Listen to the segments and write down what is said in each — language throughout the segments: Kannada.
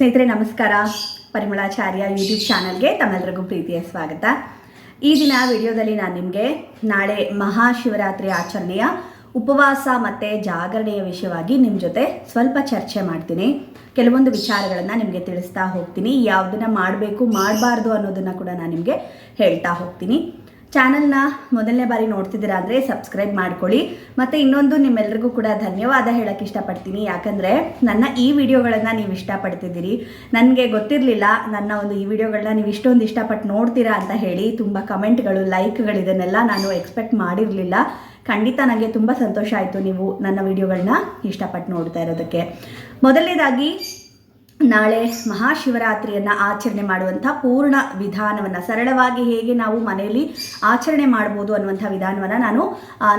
ಸ್ನೇಹಿತರೆ, ನಮಸ್ಕಾರ. ಪರಿಮಳಾಚಾರ್ಯ ಯೂಟ್ಯೂಬ್ ಚಾನಲ್ಗೆ ತಮ್ಮೆಲ್ಲರಿಗೂ ಪ್ರೀತಿಯ ಸ್ವಾಗತ. ಈ ದಿನ ವಿಡಿಯೋದಲ್ಲಿ ನಾನು ನಿಮಗೆ ನಾಳೆ ಮಹಾಶಿವರಾತ್ರಿ ಆಚರಣೆಯ ಉಪವಾಸ ಮತ್ತು ಜಾಗರಣೆಯ ವಿಷಯವಾಗಿ ನಿಮ್ಮ ಜೊತೆ ಸ್ವಲ್ಪ ಚರ್ಚೆ ಮಾಡ್ತೀನಿ. ಕೆಲವೊಂದು ವಿಚಾರಗಳನ್ನು ನಿಮಗೆ ತಿಳಿಸ್ತಾ ಹೋಗ್ತೀನಿ. ಯಾವುದನ್ನು ಮಾಡಬೇಕು, ಮಾಡಬಾರ್ದು ಅನ್ನೋದನ್ನು ಕೂಡ ನಾನು ನಿಮಗೆ ಹೇಳ್ತಾ ಹೋಗ್ತೀನಿ. ಚಾನಲ್ನ ಮೊದಲನೇ ಬಾರಿ ನೋಡ್ತಿದ್ದೀರಾ ಅಂದರೆ ಸಬ್ಸ್ಕ್ರೈಬ್ ಮಾಡ್ಕೊಳ್ಳಿ. ಮತ್ತು ಇನ್ನೊಂದು ನಿಮ್ಮೆಲ್ರಿಗೂ ಕೂಡ ಧನ್ಯವಾದ ಹೇಳೋಕ್ಕೆ ಇಷ್ಟಪಡ್ತೀನಿ. ಯಾಕಂದರೆ ನನ್ನ ಈ ವಿಡಿಯೋಗಳನ್ನು ನೀವು ಇಷ್ಟಪಡ್ತಿದ್ದೀರಿ. ನನಗೆ ಗೊತ್ತಿರಲಿಲ್ಲ ನನ್ನ ಒಂದು ಈ ವಿಡಿಯೋಗಳನ್ನ ನೀವು ಇಷ್ಟೊಂದು ಇಷ್ಟಪಟ್ಟು ನೋಡ್ತೀರಾ ಅಂತ ಹೇಳಿ ತುಂಬ ಕಮೆಂಟ್ಗಳು, ಲೈಕ್ಗಳು ಇದನ್ನೆಲ್ಲ ನಾನು ಎಕ್ಸ್ಪೆಕ್ಟ್ ಮಾಡಿರಲಿಲ್ಲ. ಖಂಡಿತ ನನಗೆ ತುಂಬ ಸಂತೋಷ ಆಯಿತು ನೀವು ನನ್ನ ವಿಡಿಯೋಗಳನ್ನ ಇಷ್ಟಪಟ್ಟು ನೋಡ್ತಾ ಇರೋದಕ್ಕೆ. ಮೊದಲನೇದಾಗಿ ನಾಳೆ ಮಹಾಶಿವರಾತ್ರಿಯನ್ನು ಆಚರಣೆ ಮಾಡುವಂಥ ಪೂರ್ಣ ವಿಧಾನವನ್ನು, ಸರಳವಾಗಿ ಹೇಗೆ ನಾವು ಮನೆಯಲ್ಲಿ ಆಚರಣೆ ಮಾಡ್ಬೋದು ಅನ್ನುವಂಥ ವಿಧಾನವನ್ನು ನಾನು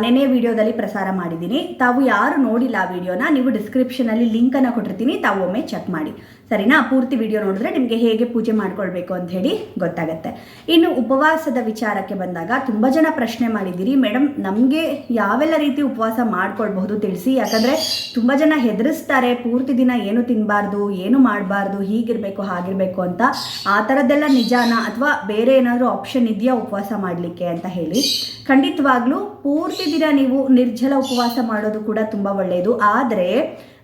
ನೆನೆ ವಿಡಿಯೋದಲ್ಲಿ ಪ್ರಸಾರ ಮಾಡಿದ್ದೀನಿ. ತಾವು ಯಾರು ನೋಡಿಲ್ಲ ಆ ವಿಡಿಯೋನ, ನೀವು ಡಿಸ್ಕ್ರಿಪ್ಷನಲ್ಲಿ ಲಿಂಕನ್ನು ಕೊಟ್ಟಿರ್ತೀನಿ. ತಾವು ಒಮ್ಮೆ ಚೆಕ್ ಮಾಡಿ. ಸರಿನಾ? ಪೂರ್ತಿ ವಿಡಿಯೋ ನೋಡಿದ್ರೆ ನಿಮಗೆ ಹೇಗೆ ಪೂಜೆ ಮಾಡ್ಕೊಳ್ಬೇಕು ಅಂತ ಹೇಳಿ ಗೊತ್ತಾಗುತ್ತೆ. ಇನ್ನು ಉಪವಾಸದ ವಿಚಾರಕ್ಕೆ ಬಂದಾಗ ತುಂಬ ಜನ ಪ್ರಶ್ನೆ ಮಾಡಿದ್ದೀರಿ ಮೇಡಮ್ ನಮಗೆ ಯಾವೆಲ್ಲ ರೀತಿ ಉಪವಾಸ ಮಾಡ್ಕೊಳ್ಬಹುದು ತಿಳಿಸಿ? ಯಾಕಂದರೆ ತುಂಬ ಜನ ಹೆದರಿಸ್ತಾರೆ, ಪೂರ್ತಿ ದಿನ ಏನು ತಿನ್ನಬಾರ್ದು ಏನು ಮಾಡಬಾರ್ದು, ಹೀಗಿರಬೇಕು, ಹಾಗಿರಬೇಕು ಅಂತ. ಆ ಥರದ್ದೆಲ್ಲ ನಿಜಾನ? ಅಥವಾ ಬೇರೆ ಏನಾದರೂ ಆಪ್ಷನ್ ಇದೆಯಾ ಉಪವಾಸ ಮಾಡಲಿಕ್ಕೆ? ಅಂತ ಹೇಳಿ. ಖಂಡಿತವಾಗ್ಲೂ ಪೂರ್ತಿ ದಿನ ನೀವು ನಿರ್ಜಲ ಉಪವಾಸ ಮಾಡೋದು ಕೂಡ ತುಂಬ ಒಳ್ಳೆಯದು ಆದರೆ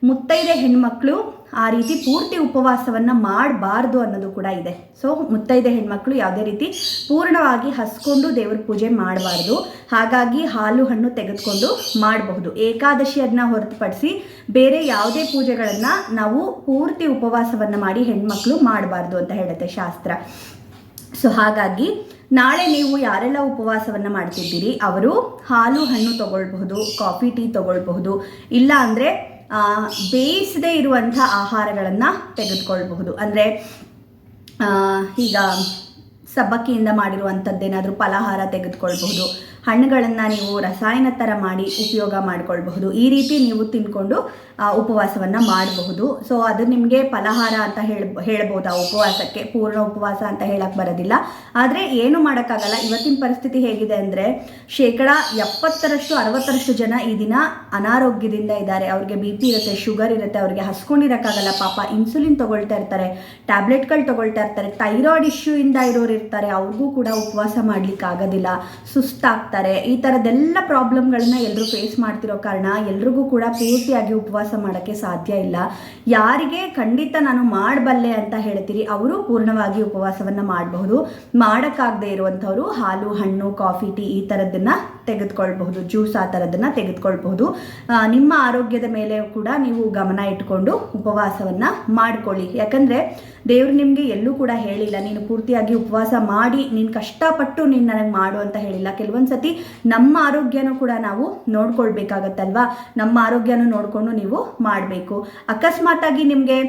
ಮುತ್ತೈದೆ ಹೆಣ್ಮಕ್ಳು ಆ ರೀತಿ ಪೂರ್ತಿ ಉಪವಾಸವನ್ನು ಮಾಡಬಾರ್ದು ಅನ್ನೋದು ಕೂಡ ಇದೆ. ಸೊ ಮುತ್ತೈದೆ ಹೆಣ್ಮಕ್ಳು ಯಾವುದೇ ರೀತಿ ಪೂರ್ಣವಾಗಿ ಹಸ್ಕೊಂಡು ದೇವ್ರ ಪೂಜೆ ಮಾಡಬಾರ್ದು. ಹಾಗಾಗಿ ಹಾಲು ಹಣ್ಣು ತೆಗೆದುಕೊಂಡು ಮಾಡಬಹುದು. ಏಕಾದಶಿ ಅದನ್ನ ಹೊರತುಪಡಿಸಿ ಬೇರೆ ಯಾವುದೇ ಪೂಜೆಗಳನ್ನು ನಾವು ಪೂರ್ತಿ ಉಪವಾಸವನ್ನು ಮಾಡಿ ಹೆಣ್ಮಕ್ಳು ಮಾಡಬಾರ್ದು ಅಂತ ಹೇಳುತ್ತೆ ಶಾಸ್ತ್ರ. ಸೊ ಹಾಗಾಗಿ ನಾಳೆ ನೀವು ಯಾರೆಲ್ಲ ಉಪವಾಸವನ್ನು ಮಾಡ್ತಿದ್ದೀರಿ, ಅವರು ಹಾಲು, ಹಣ್ಣು ತಗೊಳ್ಬಹುದು, ಕಾಫಿ, ಟೀ ತಗೊಳ್ಬಹುದು, ಇಲ್ಲ ಅಂದರೆ ಬೇಯಿಸದೇ ಇರುವಂಥ ಆಹಾರಗಳನ್ನು ತೆಗೆದುಕೊಳ್ಬಹುದು. ಅಂದರೆ ಈಗ ಸಬ್ಬಕ್ಕಿಯಿಂದ ಮಾಡಿರುವಂಥದ್ದೇನಾದರೂ ಫಲಹಾರ ತೆಗೆದುಕೊಳ್ಬಹುದು, ಹಣ್ಣುಗಳನ್ನು ನೀವು ರಸಾಯನ ಥರ ಮಾಡಿ ಉಪಯೋಗ ಮಾಡಿಕೊಳ್ಬಹುದು. ಈ ರೀತಿ ನೀವು ತಿನ್ಕೊಂಡು ಉಪವಾಸವನ್ನು ಮಾಡಬಹುದು. ಸೊ ಅದು ನಿಮಗೆ ಫಲಹಾರ ಅಂತ ಹೇಳ, ಹೇಳ್ಬೋದು ಆ ಉಪವಾಸಕ್ಕೆ. ಪೂರ್ಣ ಉಪವಾಸ ಅಂತ ಹೇಳಕ್ಕೆ ಬರೋದಿಲ್ಲ. ಆದರೆ ಏನು ಮಾಡೋಕ್ಕಾಗಲ್ಲ? ಇವತ್ತಿನ ಪರಿಸ್ಥಿತಿ ಹೇಗಿದೆ ಅಂದರೆ ಶೇಕಡ ಎಪ್ಪತ್ತರಷ್ಟು, ಅರವತ್ತರಷ್ಟು ಜನ ಈ ದಿನ ಅನಾರೋಗ್ಯದಿಂದ ಇದ್ದಾರೆ. ಅವ್ರಿಗೆ ಬಿ ಪಿ ಇರುತ್ತೆ, ಶುಗರ್ ಇರುತ್ತೆ, ಅವ್ರಿಗೆ ಹಸ್ಕೊಂಡಿರೋಕ್ಕಾಗಲ್ಲ. ಪಾಪ ಇನ್ಸುಲಿನ್ ತಗೊಳ್ತಾ ಇರ್ತಾರೆ, ಟ್ಯಾಬ್ಲೆಟ್ಗಳು ತಗೊಳ್ತಾ ಇರ್ತಾರೆ. ಥೈರಾಯ್ಡ್ ಇಶ್ಯೂ ಇಂದ ಇರೋರು ಇರ್ತಾರೆ. ಅವ್ರಿಗೂ ಕೂಡ ಉಪವಾಸ ಮಾಡ್ಲಿಕ್ಕೆ ಆಗೋದಿಲ್ಲ. ಸುಸ್ತಾಗ್ತಾರೆ. ಈ ಥರದ್ದೆಲ್ಲ ಪ್ರಾಬ್ಲಮ್ಗಳನ್ನ ಎಲ್ಲರೂ ಫೇಸ್ ಮಾಡ್ತಿರೋ ಕಾರಣ ಎಲ್ರಿಗೂ ಕೂಡ ಪೂರ್ತಿಯಾಗಿ ಉಪವಾಸ ಮಾಡೋಕ್ಕೆ ಸಾಧ್ಯ ಇಲ್ಲ. ಯಾರಿಗೆ ಖಂಡಿತ ನಾನು ಮಾಡಬಲ್ಲೆ ಅಂತ ಹೇಳ್ತೀರಿ, ಅವರು ಪೂರ್ಣವಾಗಿ ಉಪವಾಸವನ್ನು ಮಾಡಬಹುದು. ಮಾಡೋಕ್ಕಾಗದೇ ಇರುವಂಥವ್ರು ಹಾಲು, ಹಣ್ಣು, ಕಾಫಿ, ಟೀ ಈ ಥರದ್ದನ್ನು ತೆಗೆದುಕೊಳ್ಬಹುದು, ಜ್ಯೂಸ್ ಆ ಥರದ್ದನ್ನು ತೆಗೆದುಕೊಳ್ಬಹುದು. ನಿಮ್ಮ ಆರೋಗ್ಯದ ಮೇಲೆ ಕೂಡ ನೀವು ಗಮನ ಇಟ್ಕೊಂಡು ಉಪವಾಸವನ್ನು ಮಾಡಿಕೊಳ್ಳಿ. ಯಾಕಂದರೆ ದೇವ್ರು ನಿಮಗೆ ಎಲ್ಲೂ ಕೂಡ ಹೇಳಿಲ್ಲ, ನೀನು ಪೂರ್ತಿಯಾಗಿ ಉಪವಾಸ ಮಾಡಿ, ನೀನು ಕಷ್ಟಪಟ್ಟು ನೀನು ನನಗೆ ಮಾಡು ಅಂತ ಹೇಳಿಲ್ಲ. ಕೆಲವೊಂದು ಸತಿ ನಮ್ಮ ಆರೋಗ್ಯನೂ ಕೂಡ ನಾವು ನೋಡ್ಕೊಳ್ಬೇಕಾಗತ್ತಲ್ವಾ? ನಮ್ಮ ಆರೋಗ್ಯನೂ ನೋಡಿಕೊಂಡು ನೀವು ಮಾಡಬೇಕು. ಅಕಸ್ಮಾತಾಗಿ ನಿಮಗೆ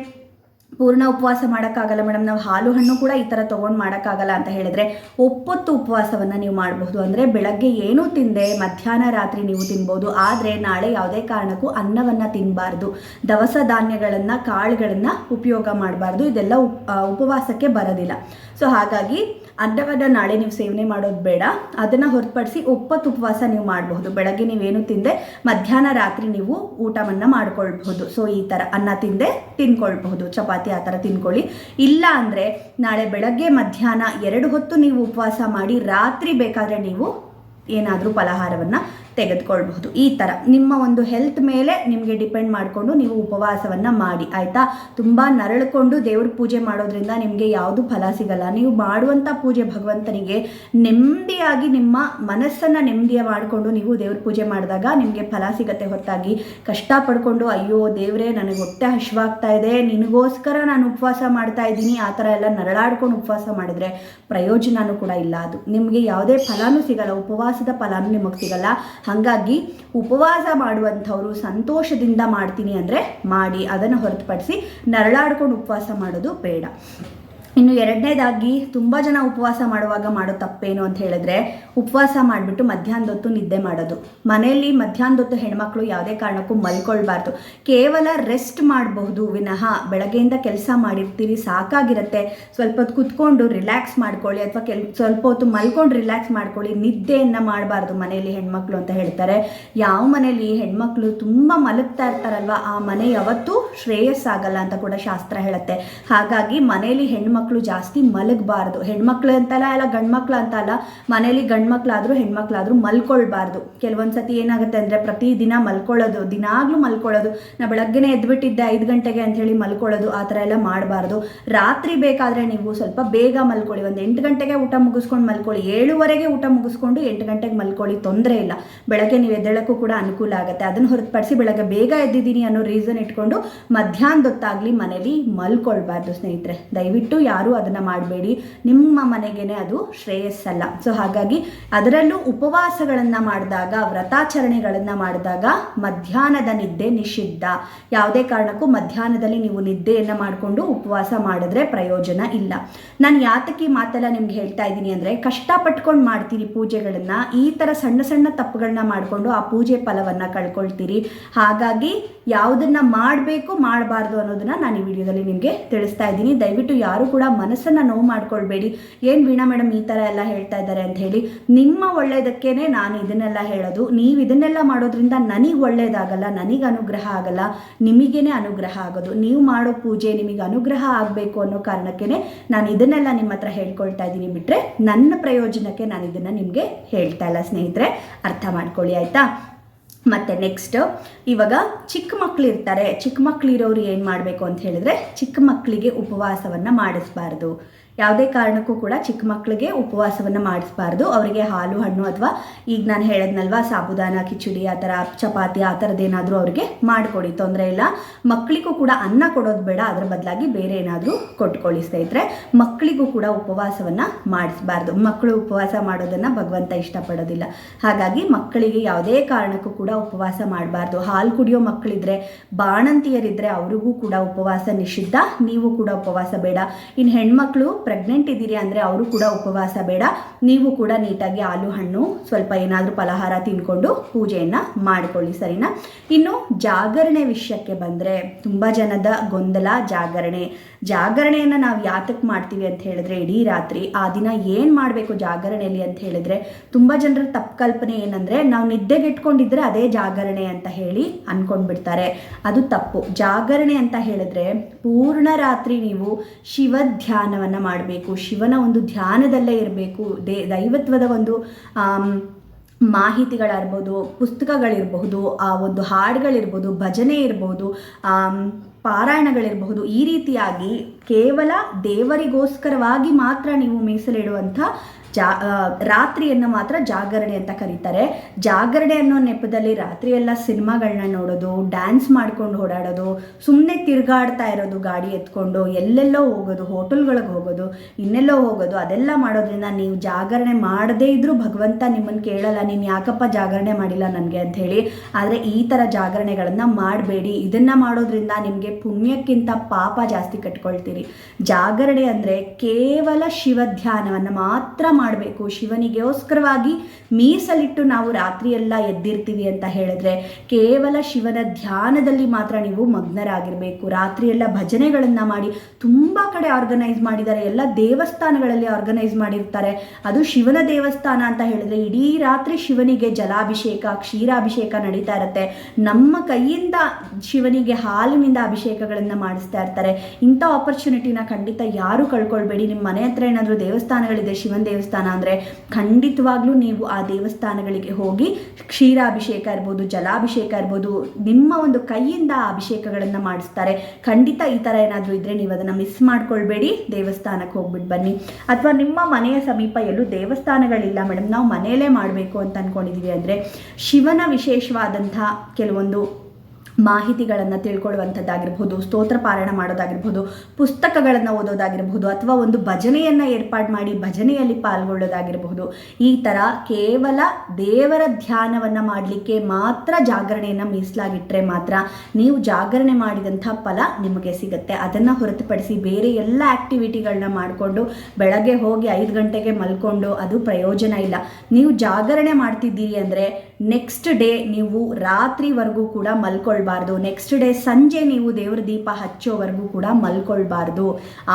ಪೂರ್ಣ ಉಪವಾಸ ಮಾಡೋಕ್ಕಾಗಲ್ಲ ಮೇಡಮ್ ನಾವು ಹಾಲು ಹಣ್ಣು ಕೂಡ ಈ ಥರ ತೊಗೊಂಡು ಮಾಡೋಕ್ಕಾಗಲ್ಲ ಅಂತ ಹೇಳಿದ್ರೆ ಒಪ್ಪೊತ್ತು ಉಪವಾಸವನ್ನು ನೀವು ಮಾಡಬಹುದು. ಅಂದರೆ ಬೆಳಗ್ಗೆ ಏನೂ ತಿಂದೆ, ಮಧ್ಯಾಹ್ನ ರಾತ್ರಿ ನೀವು ತಿನ್ಬೋದು. ಆದರೆ ನಾಳೆ ಯಾವುದೇ ಕಾರಣಕ್ಕೂ ಅನ್ನವನ್ನು ತಿನ್ನಬಾರ್ದು ದವಸ ಧಾನ್ಯಗಳನ್ನು, ಕಾಳುಗಳನ್ನು ಉಪಯೋಗ ಮಾಡಬಾರ್ದು. ಇದೆಲ್ಲ ಉಪ್ ಉಪವಾಸಕ್ಕೆ ಬರೋದಿಲ್ಲ. ಸೊ ಹಾಗಾಗಿ ಅನ್ನವನ್ನು ನಾಳೆ ನೀವು ಸೇವನೆ ಮಾಡೋದು ಬೇಡ. ಅದನ್ನು ಹೊರತುಪಡಿಸಿ ಒಪ್ಪತ್ತು ಉಪವಾಸ ನೀವು ಮಾಡಬಹುದು. ಬೆಳಗ್ಗೆ ನೀವೇನು ತಿಂದೆ, ಮಧ್ಯಾಹ್ನ ರಾತ್ರಿ ನೀವು ಊಟವನ್ನು ಮಾಡ್ಕೊಳ್ಬಹುದು. ಸೊ ಈ ಥರ ಅನ್ನ ತಿಂದೆ ತಿನ್ಕೊಳ್ಬಹುದು. ಚಪಾತಿ ಆ ಥರ ತಿನ್ಕೊಳ್ಳಿ. ಇಲ್ಲ ಅಂದರೆ ನಾಳೆ ಬೆಳಗ್ಗೆ ಮಧ್ಯಾಹ್ನ ಎರಡು ಹೊತ್ತು ನೀವು ಉಪವಾಸ ಮಾಡಿ ರಾತ್ರಿ ಬೇಕಾದರೆ ನೀವು ಏನಾದರೂ ಫಲಹಾರವನ್ನು ತೆಗೆದುಕೊಳ್ಬಹುದು. ಈ ಥರ ನಿಮ್ಮ ಒಂದು ಹೆಲ್ತ್ ಮೇಲೆ ನಿಮಗೆ ಡಿಪೆಂಡ್ ಮಾಡಿಕೊಂಡು ನೀವು ಉಪವಾಸವನ್ನು ಮಾಡಿ, ಆಯಿತಾ? ತುಂಬ ನರಳ್ಕೊಂಡು ದೇವ್ರ ಪೂಜೆ ಮಾಡೋದ್ರಿಂದ ನಿಮಗೆ ಯಾವುದು ಫಲ ಸಿಗಲ್ಲ. ನೀವು ಮಾಡುವಂಥ ಪೂಜೆ ಭಗವಂತನಿಗೆ ನೆಮ್ಮದಿಯಾಗಿ ನಿಮ್ಮ ಮನಸ್ಸನ್ನು ನೆಮ್ಮದಿಯ ಮಾಡಿಕೊಂಡು ನೀವು ದೇವ್ರ ಪೂಜೆ ಮಾಡಿದಾಗ ನಿಮಗೆ ಫಲ ಸಿಗತ್ತೆ ಹೊರತಾಗಿ. ಕಷ್ಟ ಪಡ್ಕೊಂಡು, ಅಯ್ಯೋ ದೇವರೇ, ನನಗೆ ಹೊಟ್ಟೆ ಹಶ್ವಾಗ್ತಾ ಇದೆ. ನಿನಗೋಸ್ಕರ ನಾನು ಉಪವಾಸ ಮಾಡ್ತಾ ಇದ್ದೀನಿ. ಆ ಥರ ಎಲ್ಲ ನರಳಾಡ್ಕೊಂಡು ಉಪವಾಸ ಮಾಡಿದರೆ ಪ್ರಯೋಜನನೂ ಕೂಡ ಇಲ್ಲ ಅದು. ನಿಮಗೆ ಯಾವುದೇ ಫಲನೂ ಸಿಗಲ್ಲ. ಉಪವಾಸದ ಫಲನೂ ನಿಮಗೆ ಸಿಗಲ್ಲ. ಹಾಗಾಗಿ ಉಪವಾಸ ಮಾಡುವಂಥವ್ರು ಸಂತೋಷದಿಂದ ಮಾಡ್ತೀನಿ ಅಂದರೆ ಮಾಡಿ ಅದನ್ನು ಹೊರತುಪಡಿಸಿ ನರಳಾಡ್ಕೊಂಡು ಉಪವಾಸ ಮಾಡೋದು ಬೇಡ. ಇನ್ನು ಎರಡನೇದಾಗಿ ತುಂಬ ಜನ ಉಪವಾಸ ಮಾಡುವಾಗ ಮಾಡೋ ತಪ್ಪೇನು ಅಂತ ಹೇಳಿದ್ರೆ ಉಪವಾಸ ಮಾಡಿಬಿಟ್ಟು ಮಧ್ಯಾಹ್ನದೊತ್ತು ನಿದ್ದೆ ಮಾಡೋದು. ಮನೆಯಲ್ಲಿ ಮಧ್ಯಾಹ್ನದೊತ್ತು ಹೆಣ್ಮಕ್ಳು ಯಾವುದೇ ಕಾರಣಕ್ಕೂ ಮಲ್ಕೊಳ್ಬಾರ್ದು. ಕೇವಲ ರೆಸ್ಟ್ ಮಾಡಬಹುದು ವಿನಃ ಬೆಳಗ್ಗೆಯಿಂದ ಕೆಲಸ ಮಾಡಿರ್ತೀರಿ, ಸಾಕಾಗಿರುತ್ತೆ. ಸ್ವಲ್ಪ ಹೊತ್ತು ಕುತ್ಕೊಂಡು ರಿಲ್ಯಾಕ್ಸ್ ಮಾಡ್ಕೊಳ್ಳಿ ಅಥವಾ ಕೆಲ್, ಸ್ವಲ್ಪ ಹೊತ್ತು ಮಲ್ಕೊಂಡು ರಿಲ್ಯಾಕ್ಸ್ ಮಾಡ್ಕೊಳ್ಳಿ. ನಿದ್ದೆಯನ್ನು ಮಾಡಬಾರ್ದು ಮನೆಯಲ್ಲಿ ಹೆಣ್ಮಕ್ಳು ಅಂತ ಹೇಳ್ತಾರೆ. ಯಾವ ಮನೆಯಲ್ಲಿ ಹೆಣ್ಮಕ್ಳು ತುಂಬ ಮಲಗ್ತಾ ಇರ್ತಾರಲ್ವ, ಆ ಮನೆ ಯಾವತ್ತೂ ಶ್ರೇಯಸ್ಸಾಗಲ್ಲ ಅಂತ ಕೂಡ ಶಾಸ್ತ್ರ ಹೇಳುತ್ತೆ. ಹಾಗಾಗಿ ಮನೆಯಲ್ಲಿ ಹೆಣ್ಮಕ್ಳು ಜಾಸ್ತಿ ಮಲಗಬಾರ್ದು. ಹೆಣ್ಮಕ್ಳು ಅಂತಲ್ಲ, ಅಲ್ಲ ಗಂಡ್ಮಕ್ಳು ಅಂತ ಅಲ್ಲ ಮನೇಲಿ ಗಂಡ್ಮಕ್ಳಾದರೂ ಹೆಣ್ಮಕ್ಳಾದರೂ ಮಲ್ಕೊಳ್ಬಾರ್ದು. ಕೆಲವೊಂದು ಸತಿ ಏನಾಗುತ್ತೆ ಅಂದರೆ ಪ್ರತಿದಿನ ಮಲ್ಕೊಳ್ಳೋದು, ದಿನಾಗ್ಲೂ ಮಲ್ಕೊಳ್ಳೋದು. ನಾ ಬೆಳಗ್ಗೆನೇ ಎದ್ಬಿಟ್ಟಿದ್ದೆ ಐದು ಗಂಟೆಗೆ ಅಂತ ಹೇಳಿ ಮಲ್ಕೊಳ್ಳೋದು, ಆ ಥರ ಎಲ್ಲ ಮಾಡಬಾರ್ದು. ರಾತ್ರಿ ಬೇಕಾದರೆ ನೀವು ಸ್ವಲ್ಪ ಬೇಗ ಮಲ್ಕೊಳ್ಳಿ. ಒಂದು ಎಂಟು ಗಂಟೆಗೆ ಊಟ ಮುಗಿಸ್ಕೊಂಡು ಮಲ್ಕೊಳ್ಳಿ. ಏಳುವರೆಗೆ ಊಟ ಮುಗಿಸ್ಕೊಂಡು ಎಂಟು ಗಂಟೆಗೆ ಮಲ್ಕೊಳ್ಳಿ. ತೊಂದರೆ ಇಲ್ಲ. ಬೆಳಗ್ಗೆ ನೀವು ಎದ್ದೇಳಕ್ಕೂ ಕೂಡ ಅನುಕೂಲ ಆಗುತ್ತೆ. ಅದನ್ನು ಹೊರತುಪಡಿಸಿ ಬೆಳಗ್ಗೆ ಬೇಗ ಎದ್ದಿದ್ದೀನಿ ಅನ್ನೋ ರೀಸನ್ ಇಟ್ಕೊಂಡು ಮಧ್ಯಾಹ್ನದೊತ್ತಾಗಲಿ ಮನೇಲಿ ಮಲ್ಕೊಳ್ಬಾರ್ದು ಸ್ನೇಹಿತರೆ. ದಯವಿಟ್ಟು ಯಾರೂ ಅದನ್ನು ಮಾಡಬೇಡಿ. ನಿಮ್ಮ ಮನೆಗೇನೆ ಅದು ಶ್ರೇಯಸ್ಸಲ್ಲ. ಸೊ ಹಾಗಾಗಿ ಅದರಲ್ಲೂ ಉಪವಾಸಗಳನ್ನು ಮಾಡಿದಾಗ, ವ್ರತಾಚರಣೆಗಳನ್ನು ಮಾಡಿದಾಗ ಮಧ್ಯಾಹ್ನದ ನಿದ್ದೆ ನಿಷಿದ್ಧ. ಯಾವುದೇ ಕಾರಣಕ್ಕೂ ಮಧ್ಯಾಹ್ನದಲ್ಲಿ ನೀವು ನಿದ್ದೆಯನ್ನು ಮಾಡಿಕೊಂಡು ಉಪವಾಸ ಮಾಡಿದ್ರೆ ಪ್ರಯೋಜನ ಇಲ್ಲ. ನಾನು ಯಾತಕ್ಕೆ ಮಾತೆಲ್ಲ ನಿಮ್ಗೆ ಹೇಳ್ತಾ ಇದ್ದೀನಿ ಅಂದರೆ, ಕಷ್ಟಪಟ್ಕೊಂಡು ಮಾಡ್ತೀರಿ ಪೂಜೆಗಳನ್ನು, ಈ ಥರ ಸಣ್ಣ ಸಣ್ಣ ತಪ್ಪುಗಳನ್ನ ಮಾಡಿಕೊಂಡು ಆ ಪೂಜೆ ಫಲವನ್ನು ಕಳ್ಕೊಳ್ತೀರಿ. ಹಾಗಾಗಿ ಯಾವುದನ್ನು ಮಾಡಬೇಕು ಮಾಡಬಾರ್ದು ಅನ್ನೋದನ್ನ ನಾನು ಈ ವಿಡಿಯೋದಲ್ಲಿ ನಿಮಗೆ ತಿಳಿಸ್ತಾ ಇದ್ದೀನಿ. ದಯವಿಟ್ಟು ಯಾರು ಕೂಡ ಮನಸ್ಸನ್ನು ನೋವು ಮಾಡ್ಕೊಳ್ಬೇಡಿ. ಏನು ವೀಣಾ ಮೇಡಮ್ ಈ ಥರ ಎಲ್ಲ ಹೇಳ್ತಾ ಇದ್ದಾರೆ ಅಂತ ಹೇಳಿ, ನಿಮ್ಮ ಒಳ್ಳೆಯದಕ್ಕೇ ನಾನು ಇದನ್ನೆಲ್ಲ ಹೇಳೋದು. ನೀವು ಇದನ್ನೆಲ್ಲ ಮಾಡೋದ್ರಿಂದ ನನಗೆ ಒಳ್ಳೇದಾಗಲ್ಲ, ನನಗೆ ಅನುಗ್ರಹ ಆಗಲ್ಲ, ನಿಮಗೇನೆ ಅನುಗ್ರಹ ಆಗೋದು. ನೀವು ಮಾಡೋ ಪೂಜೆ ನಿಮಗೆ ಅನುಗ್ರಹ ಆಗಬೇಕು ಅನ್ನೋ ಕಾರಣಕ್ಕೇ ನಾನು ಇದನ್ನೆಲ್ಲ ನಿಮ್ಮ ಹತ್ರ ಹೇಳ್ಕೊಳ್ತಾ ಇದ್ದೀನಿ ಬಿಟ್ಟರೆ ನನ್ನ ಪ್ರಯೋಜನಕ್ಕೆ ನಾನು ಇದನ್ನು ನಿಮಗೆ ಹೇಳ್ತಾ ಇಲ್ಲ, ಸ್ನೇಹಿತರೆ. ಅರ್ಥ ಮಾಡ್ಕೊಳ್ಳಿ, ಆಯಿತಾ? ಮತ್ತು ನೆಕ್ಸ್ಟ್ ಇವಾಗ ಚಿಕ್ಕ ಮಕ್ಕಳು ಇರ್ತಾರೆ ಚಿಕ್ಕ ಮಕ್ಕಳಿರೋರು ಏನು ಮಾಡಬೇಕು ಅಂತ ಹೇಳಿದ್ರೆ ಚಿಕ್ಕ ಮಕ್ಕಳಿಗೆ ಉಪವಾಸವನ್ನು ಮಾಡಿಸ್ಬಾರ್ದು. ಯಾವುದೇ ಕಾರಣಕ್ಕೂ ಕೂಡ ಚಿಕ್ಕ ಮಕ್ಕಳಿಗೆ ಉಪವಾಸವನ್ನು ಮಾಡಿಸ್ಬಾರ್ದು. ಅವರಿಗೆ ಹಾಲು, ಹಣ್ಣು ಅಥವಾ ಈಗ ನಾನು ಹೇಳದ್ನಲ್ವ, ಸಾಬುದಾನ, ಕಿಚಡಿ, ಆ ಥರ ಚಪಾತಿ, ಆ ಥರದ್ದೇನಾದರೂ ಅವರಿಗೆ ಮಾಡಿಕೊಡಿ. ತೊಂದರೆ ಇಲ್ಲ. ಮಕ್ಕಳಿಗೂ ಕೂಡ ಅನ್ನ ಕೊಡೋದು ಬೇಡ. ಅದರ ಬದಲಾಗಿ ಬೇರೆ ಏನಾದರೂ ಕೊಟ್ಕೊಳ್ಳಿ ಸ್ನೇಹಿತರೆ. ಮಕ್ಕಳಿಗೂ ಕೂಡ ಉಪವಾಸವನ್ನು ಮಾಡಿಸ್ಬಾರ್ದು. ಮಕ್ಕಳು ಉಪವಾಸ ಮಾಡೋದನ್ನು ಭಗವಂತ ಇಷ್ಟಪಡೋದಿಲ್ಲ. ಹಾಗಾಗಿ ಮಕ್ಕಳಿಗೆ ಯಾವುದೇ ಕಾರಣಕ್ಕೂ ಕೂಡ ಉಪವಾಸ ಮಾಡಬಾರ್ದು. ಹಾಲು ಕುಡಿಯೋ ಮಕ್ಕಳಿದ್ರೆ ಬಾಣಂತಿಯರಿದ್ದರೆ ಅವರಿಗೂ ಕೂಡ ಉಪವಾಸ ನಿಷಿದ್ಧ. ನೀವು ಕೂಡ ಉಪವಾಸ ಬೇಡ. ಇನ್ನು ಹೆಣ್ಮಕ್ಳು ಪ್ರೆಗ್ನೆಂಟ್ ಇದ್ದೀರಿ ಅಂದರೆ ಅವರು ಕೂಡ ಉಪವಾಸ ಬೇಡ. ನೀವು ಕೂಡ ನೀಟಾಗಿ ಆಲೂ ಹಣ್ಣು, ಸ್ವಲ್ಪ ಏನಾದರೂ ಫಲಹಾರ ತಿನ್ಕೊಂಡು ಪೂಜೆಯನ್ನು ಮಾಡಿಕೊಳ್ಳಿ, ಸರಿನಾ? ಇನ್ನು ಜಾಗರಣೆ ವಿಷಯಕ್ಕೆ ಬಂದರೆ ತುಂಬ ಜನದ ಗೊಂದಲ ಜಾಗರಣೆ. ಜಾಗರಣೆಯನ್ನು ನಾವು ಯಾತಕ್ಕೆ ಮಾಡ್ತೀವಿ ಅಂತ ಹೇಳಿದ್ರೆ ಇಡೀ ರಾತ್ರಿ, ಆ ದಿನ ಏನು ಮಾಡಬೇಕು ಜಾಗರಣೆಯಲ್ಲಿ ಅಂತ ಹೇಳಿದ್ರೆ ತುಂಬ ಜನರ ತಪ್ಪು ಕಲ್ಪನೆ ಏನಂದರೆ ನಾವು ನಿದ್ದೆಗೆಟ್ಕೊಂಡಿದ್ರೆ ಅದೇ ಜಾಗರಣೆ ಅಂತ ಹೇಳಿ ಅಂದ್ಕೊಂಡ್ಬಿಡ್ತಾರೆ ಅದು ತಪ್ಪು. ಜಾಗರಣೆ ಅಂತ ಹೇಳಿದ್ರೆ ಪೂರ್ಣ ರಾತ್ರಿ ನೀವು ಶಿವ ಧ್ಯಾನವನ್ನು ಮಾಡಬೇಕು. ಶಿವನ ಒಂದು ಧ್ಯಾನದಲ್ಲೇ ಇರಬೇಕು. ದೇ, ದೈವತ್ವದ ಒಂದು ಮಾಹಿತಿಗಳಿರ್ಬೋದು, ಪುಸ್ತಕಗಳಿರಬಹುದು, ಆ ಒಂದು ಹಾಡುಗಳಿರ್ಬೋದು, ಭಜನೆ ಇರ್ಬೋದು ಪಾರಾಯಣಗಳಿರಬಹುದು. ಈ ರೀತಿಯಾಗಿ ಕೇವಲ ದೇವರಿಗೋಸ್ಕರವಾಗಿ ಮಾತ್ರ ನೀವು ಮೀಸಲಿಡುವಂಥ ಜಾ ರಾತ್ರಿಯನ್ನು ಮಾತ್ರ ಜಾಗರಣೆ ಅಂತ ಕರೀತಾರೆ. ಜಾಗರಣೆ ಅನ್ನೋ ನೆಪದಲ್ಲಿ ರಾತ್ರಿ ಎಲ್ಲ ಸಿನಿಮಾಗಳನ್ನ ನೋಡೋದು, ಡ್ಯಾನ್ಸ್ ಮಾಡ್ಕೊಂಡು ಓಡಾಡೋದು ಸುಮ್ಮನೆ ತಿರುಗಾಡ್ತಾ ಇರೋದು, ಗಾಡಿ ಎತ್ಕೊಂಡು, ಎಲ್ಲೆಲ್ಲೋ ಹೋಗೋದು, ಹೋಟೆಲ್ಗಳಿಗೆ ಹೋಗೋದು, ಇನ್ನೆಲ್ಲೋ ಹೋಗೋದು, ಅದೆಲ್ಲ ಮಾಡೋದ್ರಿಂದ ನೀವು ಜಾಗರಣೆ ಮಾಡದೇ ಇದ್ರೂ ಭಗವಂತ ನಿಮ್ಮನ್ನು ಕೇಳಲ್ಲ, ನೀನು ಯಾಕಪ್ಪ ಜಾಗರಣೆ ಮಾಡಿಲ್ಲ ನನಗೆ ಅಂತ ಹೇಳಿ. ಆದರೆ ಈ ಥರ ಜಾಗರಣೆಗಳನ್ನು ಮಾಡಬೇಡಿ. ಇದನ್ನು ಮಾಡೋದ್ರಿಂದ ನಿಮಗೆ ಪುಣ್ಯಕ್ಕಿಂತ ಪಾಪ ಜಾಸ್ತಿ ಕಟ್ಕೊಳ್ತೀರಿ. ಜಾಗರಣೆ ಅಂದರೆ ಕೇವಲ ಶಿವ ಧ್ಯಾನವನ್ನು ಮಾತ್ರ ಮಾಡಬೇಕು. ಶಿವನಿಗೋಸ್ಕರವಾಗಿ ಮೀಸಲಿಟ್ಟು ನಾವು ರಾತ್ರಿಯೆಲ್ಲ ಎದ್ದಿರ್ತೀವಿ ಅಂತ ಹೇಳಿದ್ರೆ ಕೇವಲ ಶಿವನ ಧ್ಯಾನದಲ್ಲಿ ಮಾತ್ರ ನೀವು ಮಗ್ನರಾಗಿರಬೇಕು. ರಾತ್ರಿಯೆಲ್ಲ ಭಜನೆಗಳನ್ನು ಮಾಡಿ ತುಂಬ ಕಡೆ ಆರ್ಗನೈಸ್ ಮಾಡಿದ್ದಾರೆ. ಎಲ್ಲ ದೇವಸ್ಥಾನಗಳಲ್ಲಿ ಆರ್ಗನೈಸ್ ಮಾಡಿರ್ತಾರೆ. ಅದು ಶಿವನ ದೇವಸ್ಥಾನ ಅಂತ ಹೇಳಿದ್ರೆ ಇಡೀ ರಾತ್ರಿ ಶಿವನಿಗೆ ಜಲಾಭಿಷೇಕ, ಕ್ಷೀರಾಭಿಷೇಕ ನಡೀತಾ ಇರುತ್ತೆ. ನಮ್ಮ ಕೈಯಿಂದ ಶಿವನಿಗೆ ಹಾಲಿನಿಂದ ಅಭಿಷೇಕಗಳನ್ನು ಮಾಡಿಸ್ತಾ ಇರ್ತಾರೆ. ಇಂಥ ಆಪರ್ಚುನಿಟಿನ ಖಂಡಿತ ಯಾರು ಕಳ್ಕೊಳ್ಬೇಡಿ. ನಿಮ್ಮ ಮನೆ ಹತ್ರ ಏನಾದರೂ ದೇವಸ್ಥಾನಗಳಿದೆ, ಶಿವನ ದೇವಸ್ಥಾನ ಅಂದರೆ ಖಂಡಿತವಾಗ್ಲೂ ನೀವು ಆ ದೇವಸ್ಥಾನಗಳಿಗೆ ಹೋಗಿ ಕ್ಷೀರಾಭಿಷೇಕ ಇರ್ಬೋದು, ಜಲಾಭಿಷೇಕ ಇರ್ಬೋದು, ನಿಮ್ಮ ಒಂದು ಕೈಯಿಂದ ಆ ಅಭಿಷೇಕಗಳನ್ನು ಮಾಡಿಸ್ತಾರೆ. ಖಂಡಿತ ಈ ಥರ ಏನಾದರೂ ಇದ್ದರೆ ನೀವು ಅದನ್ನು ಮಿಸ್ ಮಾಡ್ಕೊಳ್ಬೇಡಿ, ದೇವಸ್ಥಾನಕ್ಕೆ ಹೋಗ್ಬಿಟ್ಟು ಬನ್ನಿ. ಅಥವಾ ನಿಮ್ಮ ಮನೆಯ ಸಮೀಪ ಎಲ್ಲೂ ದೇವಸ್ಥಾನಗಳಿಲ್ಲ ಮೇಡಮ್, ನಾವು ಮನೆಯಲ್ಲೇ ಮಾಡಬೇಕು ಅಂತ ಅಂದ್ಕೊಂಡಿದ್ದೀವಿ ಅಂದರೆ ಶಿವನ ವಿಶೇಷವಾದಂಥ ಕೆಲವೊಂದು ಮಾಹಿತಿಗಳನ್ನು ತಿಳ್ಕೊಳ್ಳುವಂಥದ್ದಾಗಿರ್ಬೋದು, ಸ್ತೋತ್ರ ಪಾರಾಯಣ ಮಾಡೋದಾಗಿರ್ಬೋದು, ಪುಸ್ತಕಗಳನ್ನು ಓದೋದಾಗಿರ್ಬೋದು, ಅಥವಾ ಒಂದು ಭಜನೆಯನ್ನು ಏರ್ಪಾಡು ಮಾಡಿ ಭಜನೆಯಲ್ಲಿ ಪಾಲ್ಗೊಳ್ಳೋದಾಗಿರಬಹುದು ಈ ಥರ ಕೇವಲ ದೇವರ ಧ್ಯಾನವನ್ನು ಮಾಡಲಿಕ್ಕೆ ಮಾತ್ರ ಜಾಗರಣೆಯನ್ನು ಮೀಸಲಾಗಿಟ್ಟರೆ ಮಾತ್ರ ನೀವು ಜಾಗರಣೆ ಮಾಡಿದಂಥ ಫಲ ನಿಮಗೆ ಸಿಗುತ್ತೆ. ಅದನ್ನು ಹೊರತುಪಡಿಸಿ ಬೇರೆ ಎಲ್ಲ ಆ್ಯಕ್ಟಿವಿಟಿಗಳನ್ನ ಮಾಡಿಕೊಂಡು ಬೆಳಗ್ಗೆ ಹೋಗಿ ಐದು ಗಂಟೆಗೆ ಮಲ್ಕೊಂಡು ಅದು ಪ್ರಯೋಜನ ಇಲ್ಲ. ನೀವು ಜಾಗರಣೆ ಮಾಡ್ತಿದ್ದೀರಿ ಅಂದರೆ ನೆಕ್ಸ್ಟ್ ಡೇ ನೀವು ರಾತ್ರಿವರೆಗೂ ಕೂಡ ಮಲ್ಕೊಳ್ಬಾರ್ದು. ನೆಕ್ಸ್ಟ್ ಡೇ ಸಂಜೆ ನೀವು ದೇವ್ರ ದೀಪ ಹಚ್ಚೋವರೆಗೂ ಕೂಡ ಮಲ್ಕೊಳ್ಬಾರ್ದು.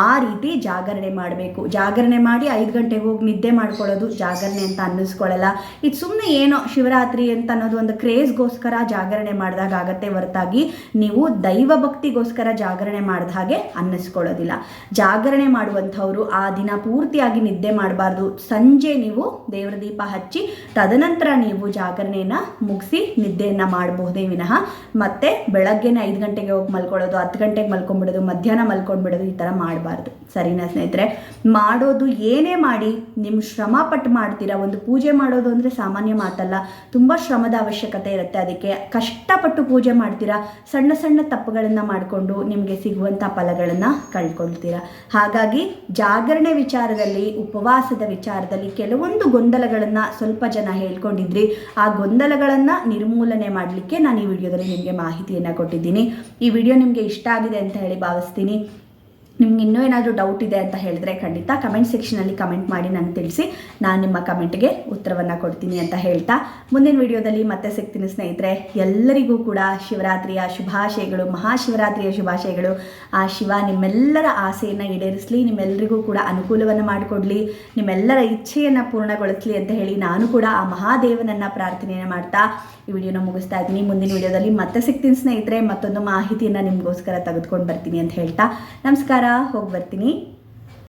ಆ ರೀತಿ ಜಾಗರಣೆ ಮಾಡಬೇಕು. ಜಾಗರಣೆ ಮಾಡಿ ಐದು ಗಂಟೆಗೆ ಹೋಗಿ ನಿದ್ದೆ ಮಾಡ್ಕೊಳ್ಳೋದು ಜಾಗರಣೆ ಅಂತ ಅನ್ನಿಸ್ಕೊಳ್ಳಲ್ಲ. ಇದು ಸುಮ್ಮನೆ ಏನೋ ಶಿವರಾತ್ರಿ ಅಂತ ಅನ್ನೋದು ಒಂದು ಕ್ರೇಜ್ಗೋಸ್ಕರ ಜಾಗರಣೆ ಮಾಡಿದಾಗ ಆಗತ್ತೆ ಹೊರತಾಗಿ ನೀವು ದೈವ ಭಕ್ತಿಗೋಸ್ಕರ ಜಾಗರಣೆ ಮಾಡಿದ ಹಾಗೆ ಅನ್ನಿಸ್ಕೊಳ್ಳೋದಿಲ್ಲ. ಜಾಗರಣೆ ಮಾಡುವಂಥವ್ರು ಆ ದಿನ ಪೂರ್ತಿಯಾಗಿ ನಿದ್ದೆ ಮಾಡಬಾರ್ದು. ಸಂಜೆ ನೀವು ದೇವ್ರ ದೀಪ ಹಚ್ಚಿ ತದನಂತರ ನೀವು ಜಾಗರಣೆಯನ್ನು ಮುಗಿಸಿ ನಿದ್ದೆಯನ್ನು ಮಾಡಬಹುದೇ ವಿನಃ. ಮತ್ತೆ ಬೆಳಗ್ಗೆನೇ ಐದು ಗಂಟೆಗೆ ಹೋಗಿ ಮಲ್ಕೊಳ್ಳೋದು, ಹತ್ತು ಗಂಟೆಗೆ ಮಲ್ಕೊಂಡ್ಬಿಡೋದು, ಮಧ್ಯಾಹ್ನ ಮಲ್ಕೊಂಡ್ಬಿಡೋದು ಈ ಥರ ಮಾಡಬಾರ್ದು. ಸರಿನಾ ಸ್ನೇಹಿತರೆ? ಮಾಡೋದು ಏನೇ ಮಾಡಿ ನಿಮ್ಮ ಶ್ರಮ ಪಟ್ಟು ಮಾಡ್ತೀರಾ? ಒಂದು ಪೂಜೆ ಮಾಡೋದು ಅಂದರೆ ಸಾಮಾನ್ಯ ಮಾತಲ್ಲ, ತುಂಬ ಶ್ರಮದ ಅವಶ್ಯಕತೆ ಇರುತ್ತೆ ಅದಕ್ಕೆ. ಕಷ್ಟಪಟ್ಟು ಪೂಜೆ ಮಾಡ್ತೀರಾ? ಸಣ್ಣ ಸಣ್ಣ ತಪ್ಪುಗಳನ್ನು ಮಾಡಿಕೊಂಡು ನಿಮಗೆ ಸಿಗುವಂಥ ಫಲಗಳನ್ನು ಕಳ್ಕೊಳ್ತೀರಾ? ಹಾಗಾಗಿ ಜಾಗರಣೆ ವಿಚಾರದಲ್ಲಿ, ಉಪವಾಸದ ವಿಚಾರದಲ್ಲಿ ಕೆಲವೊಂದು ಗೊಂದಲಗಳನ್ನು ಸ್ವಲ್ಪ ಜನ ಹೇಳ್ಕೊಂಡಿದ್ರಿ. ಆ ಗೊಂದಲಗಳನ್ನು ನಿರ್ಮೂಲನೆ ಮಾಡಲಿಕ್ಕೆ ನಾನು ಈ ವಿಡಿಯೋದಲ್ಲಿ ನಿಮಗೆ ಮಾಹಿತಿಯನ್ನು ಕೊಟ್ಟಿದ್ದೀನಿ. ಈ ವಿಡಿಯೋ ನಿಮಗೆ ಇಷ್ಟ ಆಗಿದೆ ಅಂತ ಹೇಳಿ ಭಾವಿಸ್ತೀನಿ. ನಿಮ್ಗೆ ಇನ್ನೂ ಏನಾದರೂ ಡೌಟ್ ಇದೆ ಅಂತ ಹೇಳಿದ್ರೆ ಖಂಡಿತ ಕಮೆಂಟ್ ಸೆಕ್ಷನಲ್ಲಿ ಕಮೆಂಟ್ ಮಾಡಿ ನನಗೆ ತಿಳಿಸಿ. ನಾನು ನಿಮ್ಮ ಕಮೆಂಟ್ಗೆ ಉತ್ತರವನ್ನು ಕೊಡ್ತೀನಿ ಅಂತ ಹೇಳ್ತಾ. ಮುಂದಿನ ವಿಡಿಯೋದಲ್ಲಿ ಮತ್ತೆ ಸಿಗ್ತೀನಿ ಸ್ನೇಹಿತರೆ. ಎಲ್ಲರಿಗೂ ಕೂಡ ಶಿವರಾತ್ರಿಯ ಶುಭಾಶಯಗಳು, ಮಹಾಶಿವರಾತ್ರಿಯ ಶುಭಾಶಯಗಳು. ಆ ಶಿವ ನಿಮ್ಮೆಲ್ಲರ ಆಸೆಯನ್ನು ಈಡೇರಿಸಲಿ ನಿಮ್ಮೆಲ್ಲರಿಗೂ ಕೂಡ ಅನುಕೂಲವನ್ನು ಮಾಡಿಕೊಡ್ಲಿ, ನಿಮ್ಮೆಲ್ಲರ ಇಚ್ಛೆಯನ್ನು ಪೂರ್ಣಗೊಳಿಸಲಿ ಅಂತ ಹೇಳಿ ನಾನು ಕೂಡ ಆ ಮಹಾದೇವನನ್ನು ಪ್ರಾರ್ಥನೆಯನ್ನು ಮಾಡ್ತಾ ಈ ವಿಡಿಯೋನ ಮುಗಿಸ್ತಾ ಇದ್ದೀನಿ. ಮುಂದಿನ ವಿಡಿಯೋದಲ್ಲಿ ಮತ್ತೆ ಸಿಗ್ತೀನಿ ಸ್ನೇಹಿತರೆ. ಮತ್ತೊಂದು ಮಾಹಿತಿಯನ್ನು ನಿಮಗೋಸ್ಕರ ತೆಗೆದುಕೊಂಡು ಬರ್ತೀನಿ ಅಂತ ಹೇಳ್ತಾ. ನಮಸ್ಕಾರ ಹೋಗಿ ಬರ್ತೀನಿ.